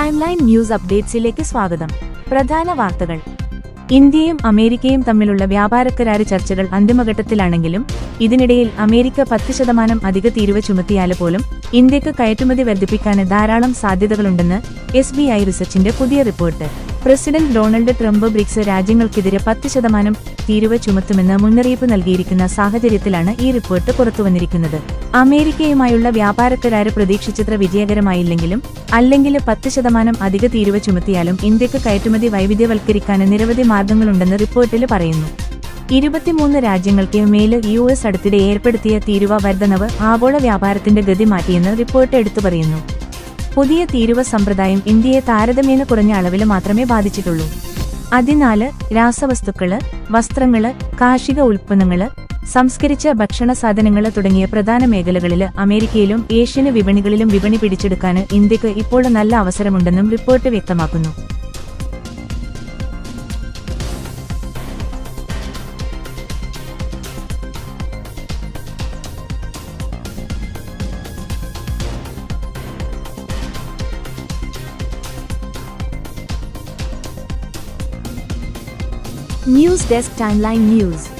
Timeline news അപ്ഡേറ്റ്സിലേക്ക് സ്വാഗതം. പ്രധാന വാർത്തകൾ. ഇന്ത്യയും അമേരിക്കയും തമ്മിലുള്ള വ്യാപാര കരാറ് ചർച്ചകൾ അന്തിമഘട്ടത്തിലാണെങ്കിലും ഇതിനിടയിൽ അമേരിക്ക പത്ത് ശതമാനം അധിക തീരുവ ചുമത്തിയാൽ പോലും ഇന്ത്യയ്ക്ക് കയറ്റുമതി വർദ്ധിപ്പിക്കാൻ ധാരാളം സാധ്യതകളുണ്ടെന്ന് എസ് ബി ഐ റിസർച്ചിന്റെ പുതിയ report. President Donald Trump BRICS രാജ്യങ്ങൾക്കെതിരെ പത്ത് ശതമാനം തീരുവ ചുമത്തുമെന്ന് മുന്നറിയിപ്പ് നൽകിയിരിക്കുന്ന സാഹചര്യത്തിലാണ് ഈ റിപ്പോർട്ട് പുറത്തുവന്നിരിക്കുന്നത്. അമേരിക്കയുമായുള്ള വ്യാപാര കരാറ് പ്രതീക്ഷിച്ചത്ര വിജയകരമായില്ലെങ്കിലും അല്ലെങ്കിൽ പത്ത് ശതമാനം അധിക തീരുവ ചുമത്തിയാലും ഇന്ത്യയ്ക്ക് കയറ്റുമതി വൈവിധ്യവൽക്കരിക്കാൻ നിരവധി മാർഗങ്ങളുണ്ടെന്ന് റിപ്പോർട്ടിൽ പറയുന്നു. ഇരുപത്തിമൂന്ന് രാജ്യങ്ങൾക്ക് മേൽ യു എസ് അടുത്തിടെ ഏർപ്പെടുത്തിയ തീരുവ വർധനവ് ആഗോള വ്യാപാരത്തിന്റെ ഗതി മാറ്റിയെന്ന് റിപ്പോർട്ട് എടുത്തു പറയുന്നു. പുതിയ തീരുവ സമ്പ്രദായം ഇന്ത്യയെ താരതമ്യേന കുറഞ്ഞ അളവിൽ മാത്രമേ ബാധിച്ചിട്ടുള്ളൂ. അതിനാല് രാസവസ്തുക്കൾ വസ്ത്രങ്ങൾ കാർഷിക ഉൽപ്പന്നങ്ങൾ സംസ്കരിച്ച ഭക്ഷണ സാധനങ്ങൾ തുടങ്ങിയ പ്രധാന മേഖലകളിൽ അമേരിക്കയിലും ഏഷ്യൻ വിപണികളിലും വിപണി പിടിച്ചെടുക്കാൻ ഇന്ത്യയ്ക്ക് ഇപ്പോൾ നല്ല അവസരമുണ്ടെന്നും റിപ്പോർട്ട് വ്യക്തമാക്കുന്നു. News desk timeline news